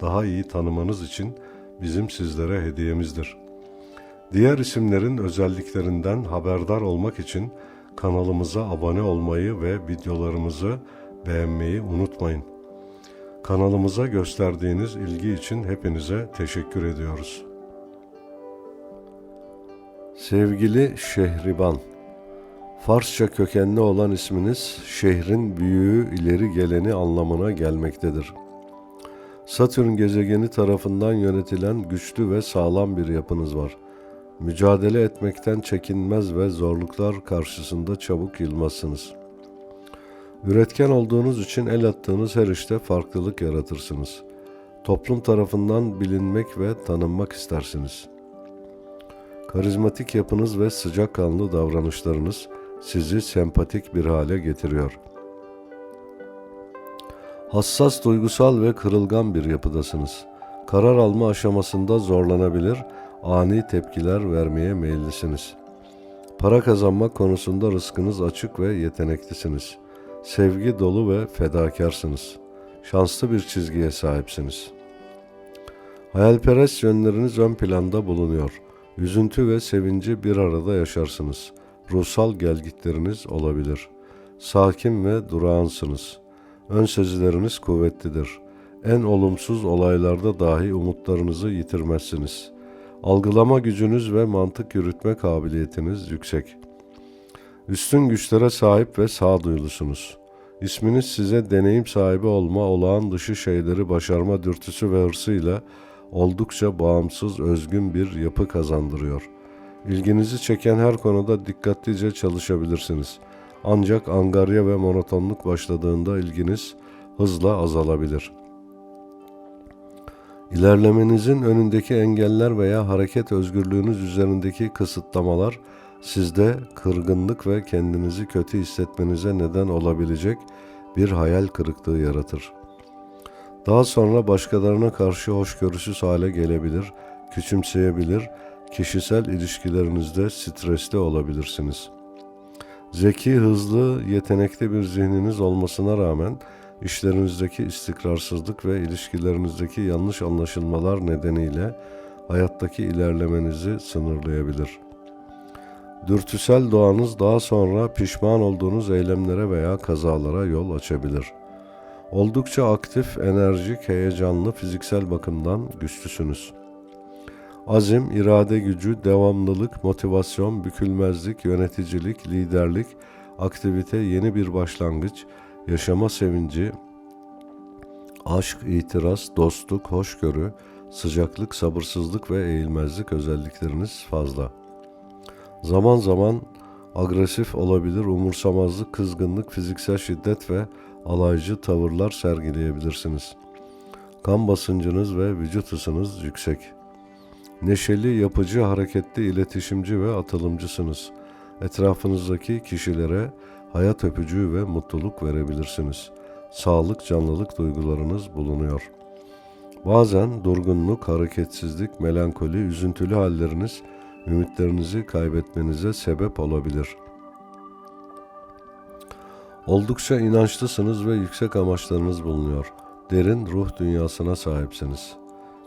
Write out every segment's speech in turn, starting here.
daha iyi tanımanız için bizim sizlere hediyemizdir. Diğer isimlerin özelliklerinden haberdar olmak için kanalımıza abone olmayı ve videolarımızı beğenmeyi unutmayın. Kanalımıza gösterdiğiniz ilgi için hepinize teşekkür ediyoruz. Sevgili Şehriban, Farsça kökenli olan isminiz şehrin büyüğü ileri geleni anlamına gelmektedir. Satürn gezegeni tarafından yönetilen güçlü ve sağlam bir yapınız var. Mücadele etmekten çekinmez ve zorluklar karşısında çabuk yılmazsınız. Üretken olduğunuz için el attığınız her işte farklılık yaratırsınız. Toplum tarafından bilinmek ve tanınmak istersiniz. Karizmatik yapınız ve sıcakkanlı davranışlarınız sizi sempatik bir hale getiriyor.'' Hassas, duygusal ve kırılgan bir yapıdasınız. Karar alma aşamasında zorlanabilir, ani tepkiler vermeye meyillisiniz. Para kazanmak konusunda rızkınız açık ve yeteneklisiniz. Sevgi dolu ve fedakarsınız. Şanslı bir çizgiye sahipsiniz. Hayalperest yönleriniz ön planda bulunuyor. Üzüntü ve sevinci bir arada yaşarsınız. Ruhsal gelgitleriniz olabilir. Sakin ve durağansınız.'' Ön sözleriniz kuvvetlidir. En olumsuz olaylarda dahi umutlarınızı yitirmezsiniz. Algılama gücünüz ve mantık yürütme kabiliyetiniz yüksek. Üstün güçlere sahip ve sağduyulusunuz. İsminiz size deneyim sahibi olma, olağan dışı şeyleri başarma dürtüsü ve hırsıyla oldukça bağımsız, özgün bir yapı kazandırıyor. İlginizi çeken her konuda dikkatlice çalışabilirsiniz.'' Ancak angarya ve monotonluk başladığında ilginiz hızla azalabilir. İlerlemenizin önündeki engeller veya hareket özgürlüğünüz üzerindeki kısıtlamalar sizde kırgınlık ve kendinizi kötü hissetmenize neden olabilecek bir hayal kırıklığı yaratır. Daha sonra başkalarına karşı hoşgörüsüz hale gelebilir, küçümseyebilir, kişisel ilişkilerinizde stresli olabilirsiniz.'' Zeki, hızlı, yetenekli bir zihniniz olmasına rağmen işlerinizdeki istikrarsızlık ve ilişkilerinizdeki yanlış anlaşılmalar nedeniyle hayattaki ilerlemenizi sınırlayabilir. Dürtüsel doğanız daha sonra pişman olduğunuz eylemlere veya kazalara yol açabilir. Oldukça aktif, enerjik, heyecanlı, fiziksel bakımdan güçlüsünüz.'' Azim, irade gücü, devamlılık, motivasyon, bükülmezlik, yöneticilik, liderlik, aktivite, yeni bir başlangıç, yaşama sevinci, aşk, itiraz, dostluk, hoşgörü, sıcaklık, sabırsızlık ve eğilmezlik özellikleriniz fazla. Zaman zaman agresif olabilir, umursamazlık, kızgınlık, fiziksel şiddet ve alaycı tavırlar sergileyebilirsiniz. Kan basıncınız ve vücut ısınız yüksek.'' Neşeli, yapıcı, hareketli, iletişimci ve atılımcısınız. Etrafınızdaki kişilere hayat öpücüğü ve mutluluk verebilirsiniz. Sağlık, canlılık duygularınız bulunuyor. Bazen durgunluk, hareketsizlik, melankoli, üzüntülü halleriniz ümitlerinizi kaybetmenize sebep olabilir. Oldukça inançlısınız ve yüksek amaçlarınız bulunuyor. Derin ruh dünyasına sahipsiniz.''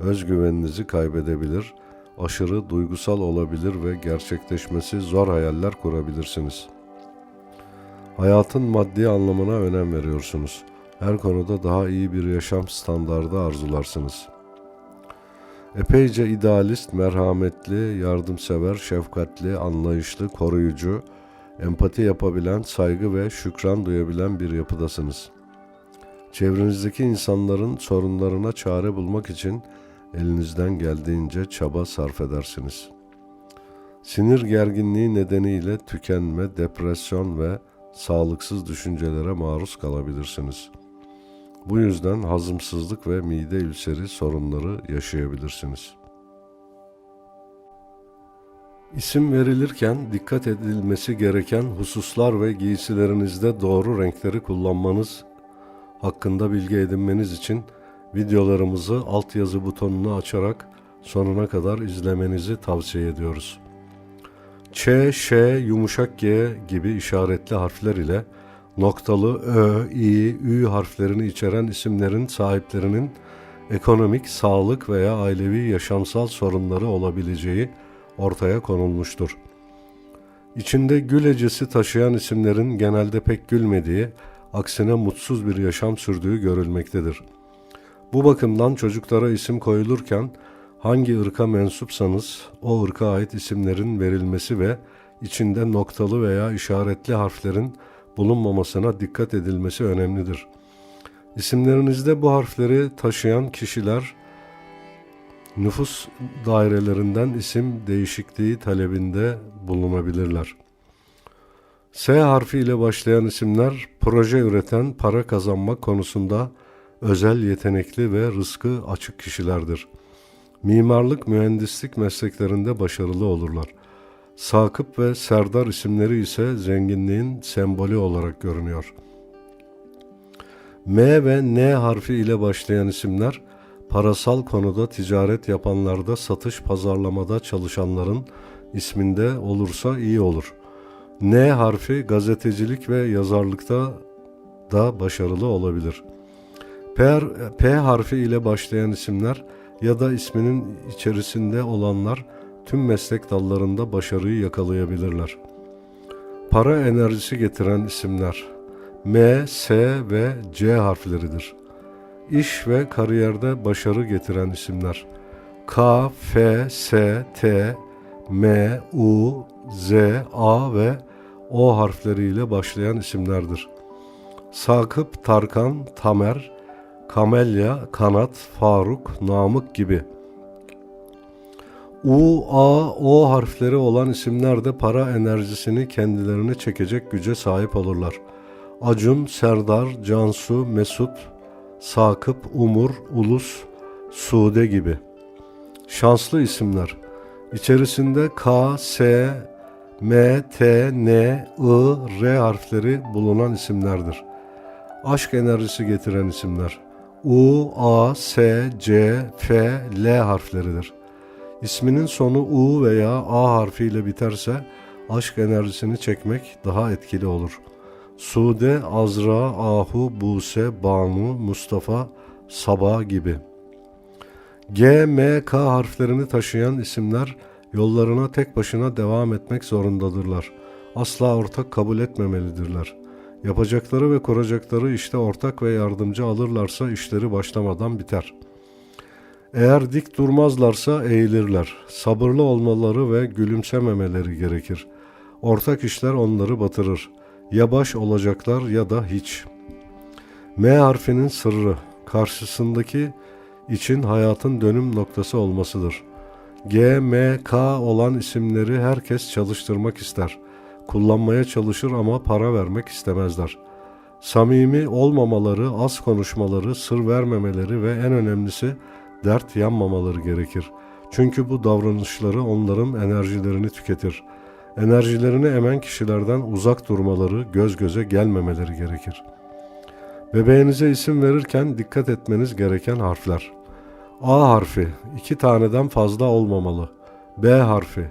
özgüveninizi kaybedebilir, aşırı duygusal olabilir ve gerçekleşmesi zor hayaller kurabilirsiniz. Hayatın maddi anlamına önem veriyorsunuz. Her konuda daha iyi bir yaşam standardı arzularsınız. Epeyce idealist, merhametli, yardımsever, şefkatli, anlayışlı, koruyucu, empati yapabilen, saygı ve şükran duyabilen bir yapıdasınız. Çevrenizdeki insanların sorunlarına çare bulmak için elinizden geldiğince çaba sarf edersiniz. Sinir gerginliği nedeniyle tükenme, depresyon ve sağlıksız düşüncelere maruz kalabilirsiniz. Bu yüzden hazımsızlık ve mide ülseri sorunları yaşayabilirsiniz. İsim verilirken dikkat edilmesi gereken hususlar ve giysilerinizde doğru renkleri kullanmanız hakkında bilgi edinmeniz için videolarımızı altyazı butonunu açarak sonuna kadar izlemenizi tavsiye ediyoruz. Ç, Ş, yumuşak G gibi işaretli harfler ile noktalı Ö, İ, Ü harflerini içeren isimlerin sahiplerinin ekonomik, sağlık veya ailevi yaşamsal sorunları olabileceği ortaya konulmuştur. İçinde gül ecesi taşıyan isimlerin genelde pek gülmediği, aksine mutsuz bir yaşam sürdüğü görülmektedir. Bu bakımdan çocuklara isim koyulurken hangi ırka mensupsanız o ırka ait isimlerin verilmesi ve içinde noktalı veya işaretli harflerin bulunmamasına dikkat edilmesi önemlidir. İsimlerinizde bu harfleri taşıyan kişiler nüfus dairelerinden isim değişikliği talebinde bulunabilirler. S harfi ile başlayan isimler proje üreten, para kazanmak konusunda özel yetenekli ve rızkı açık kişilerdir. Mimarlık, mühendislik mesleklerinde başarılı olurlar. Sakıp ve Serdar isimleri ise zenginliğin sembolü olarak görünüyor. M ve N harfi ile başlayan isimler parasal konuda ticaret yapanlarda satış pazarlamada çalışanların isminde olursa iyi olur. N harfi gazetecilik ve yazarlıkta da başarılı olabilir. P, P harfi ile başlayan isimler ya da isminin içerisinde olanlar tüm meslek dallarında başarıyı yakalayabilirler. Para enerjisi getiren isimler M, S ve C harfleridir. İş ve kariyerde başarı getiren isimler K, F, S, T, M, U, Z, A ve O harfleriyle başlayan isimlerdir. Sakıp, Tarkan, Tamer, Kamelya, Kanat, Faruk, Namık gibi. U, A, O harfleri olan isimler de para enerjisini kendilerine çekecek güce sahip olurlar. Acun, Serdar, Cansu, Mesut, Sakıp, Umur, Ulus, Sude gibi. Şanslı isimler. İçerisinde K, S, M, T, N, I, R harfleri bulunan isimlerdir. Aşk enerjisi getiren isimler. U, A, S, C, F, L harfleridir. İsminin sonu U veya A harfiyle biterse aşk enerjisini çekmek daha etkili olur. Sude, Azra, Ahu, Buse, Banu, Mustafa, Sabah gibi. G, M, K harflerini taşıyan isimler yollarına tek başına devam etmek zorundadırlar. Asla ortak kabul etmemelidirler. Yapacakları ve kuracakları işte ortak ve yardımcı alırlarsa işleri başlamadan biter. Eğer dik durmazlarsa eğilirler. Sabırlı olmaları ve gülümsememeleri gerekir. Ortak işler onları batırır. Ya baş olacaklar ya da hiç. M harfinin sırrı karşısındaki için hayatın dönüm noktası olmasıdır. G, M, K olan isimleri herkes çalıştırmak ister. Kullanmaya çalışır ama para vermek istemezler. Samimi olmamaları, az konuşmaları, sır vermemeleri ve en önemlisi dert yanmamaları gerekir. Çünkü bu davranışları onların enerjilerini tüketir. Enerjilerini emen kişilerden uzak durmaları, göz göze gelmemeleri gerekir. Bebeğinize isim verirken dikkat etmeniz gereken harfler. A harfi iki taneden fazla olmamalı. B harfi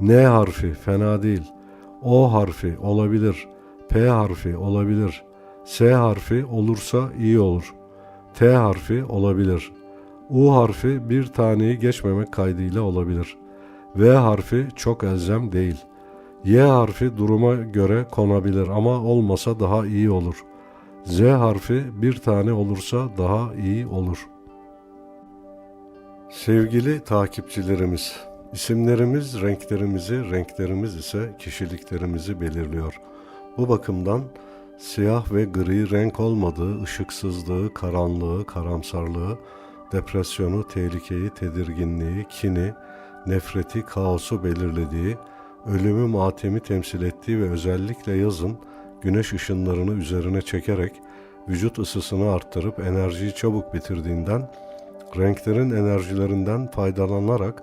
N harfi fena değil. O harfi olabilir. P harfi olabilir. S harfi olursa iyi olur. T harfi olabilir. U harfi bir taneyi geçmemek kaydıyla olabilir. V harfi çok elzem değil. Y harfi duruma göre konabilir ama olmasa daha iyi olur. Z harfi bir tane olursa daha iyi olur. Sevgili takipçilerimiz, isimlerimiz renklerimizi, renklerimiz ise kişiliklerimizi belirliyor. Bu bakımdan siyah ve gri renk olmadığı, ışıksızlığı, karanlığı, karamsarlığı, depresyonu, tehlikeyi, tedirginliği, kini, nefreti, kaosu belirlediği, ölümü, matemi temsil ettiği ve özellikle yazın güneş ışınlarını üzerine çekerek vücut ısısını arttırıp enerjiyi çabuk bitirdiğinden renklerin enerjilerinden faydalanarak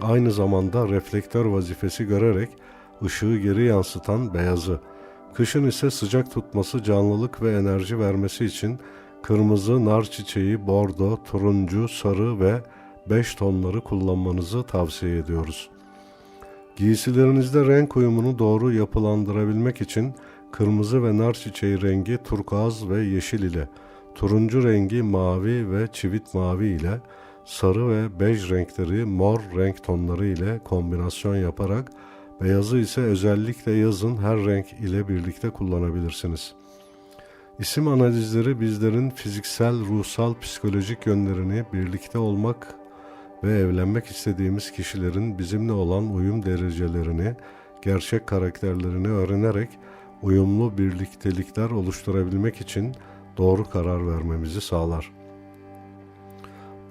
aynı zamanda reflektör vazifesi görerek ışığı geri yansıtan beyazı, kışın ise sıcak tutması, canlılık ve enerji vermesi için kırmızı, nar çiçeği, bordo, turuncu, sarı ve beş tonları kullanmanızı tavsiye ediyoruz. Giysilerinizde renk uyumunu doğru yapılandırabilmek için kırmızı ve nar çiçeği rengi turkuaz ve yeşil ile, turuncu rengi mavi ve çivit mavi ile, sarı ve bej renkleri mor renk tonları ile kombinasyon yaparak beyazı ise özellikle yazın her renk ile birlikte kullanabilirsiniz. İsim analizleri bizlerin fiziksel, ruhsal, psikolojik yönlerini birlikte olmak ve evlenmek istediğimiz kişilerin bizimle olan uyum derecelerini, gerçek karakterlerini öğrenerek uyumlu birliktelikler oluşturabilmek için doğru karar vermemizi sağlar.